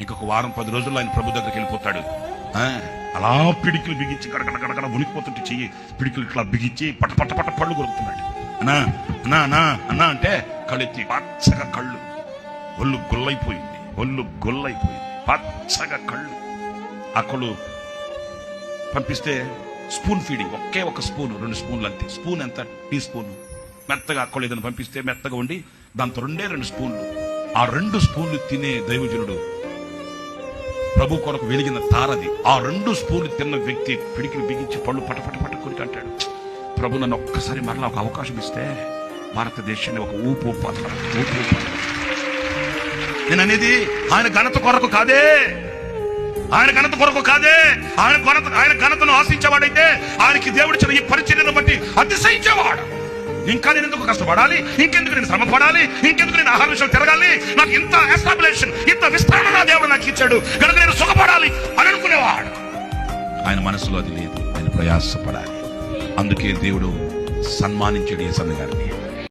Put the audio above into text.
ఇంకొక వారం పది రోజుల్లో ఆయన ప్రభు దగ్గరికి వెళ్ళిపోతాడు. ఆ, అలా పిడికిలు బిగించి గడగడ గడగడ ఉనికిపోతుంటే చెయ్యి పిడికిలు ఇట్లా బిగించి పట పట పట పళ్ళు కొరుకుతున్నాడు అన్నా అన్నా అన్నా అన్నా అంటే కళ్ళెత్తి పచ్చగా కళ్ళు. ఒళ్ళు గొల్లైపోయింది ఒళ్ళు గొల్లైపోయింది పచ్చగా కళ్ళు. ఆ కళ్ళు పంపిస్తే స్పూన్ ఫీడింగ్ ఒకే ఒక స్పూన్ రెండు స్పూన్లు అంతే. స్పూన్ ఎంత? Tea spoon. మెత్తగా అక్కలు ఏదైనా పంపిస్తే మెత్తగా ఉండి దాంతో రెండే రెండు స్పూన్లు. ఆ రెండు స్పూన్లు తినే దైవజనుడు ప్రభు కొరకు వెలిగిన తారది. ఆ రెండు స్పూన్లు తిన్న వ్యక్తి పిడికిలు బిగించి పళ్ళు పట పట అంటాడు ప్రభు నన్ను ఒక్కసారి మరలా ఒక అవకాశం ఇస్తే భారతదేశాన్ని ఒక ఊపు ఊపాలి ఊపు నేను అనేది ఆయన ఘనత కొరకు కాదే. ఆయన ఘనత కొరకు కాదే. ఆయన ఘనత ఆయన ఘనతను ఆశించేవాడైతే ఆయనకి దేవుడిచ్చిన ఈ పరిచర్యను బట్టి అతిశయించేవాడు. ఇంకా నేను ఎందుకు కష్టపడాలి? ఇంకెందుకు నేను శ్రమ పడాలి ఇంకెందుకు నేను ఆహార విషయాలు తిరగాలి? నాకు ఇంత ఎస్టాబ్లిషన్ ఇంత విస్తరణ దేవుడు నాకు ఇచ్చాడు. కనుక ఆయన మనసులో అది లేదు. ఆయన ప్రయాసపడాలి. అందుకే దేవుడు సన్మానించడు ఈ సన్నగారిని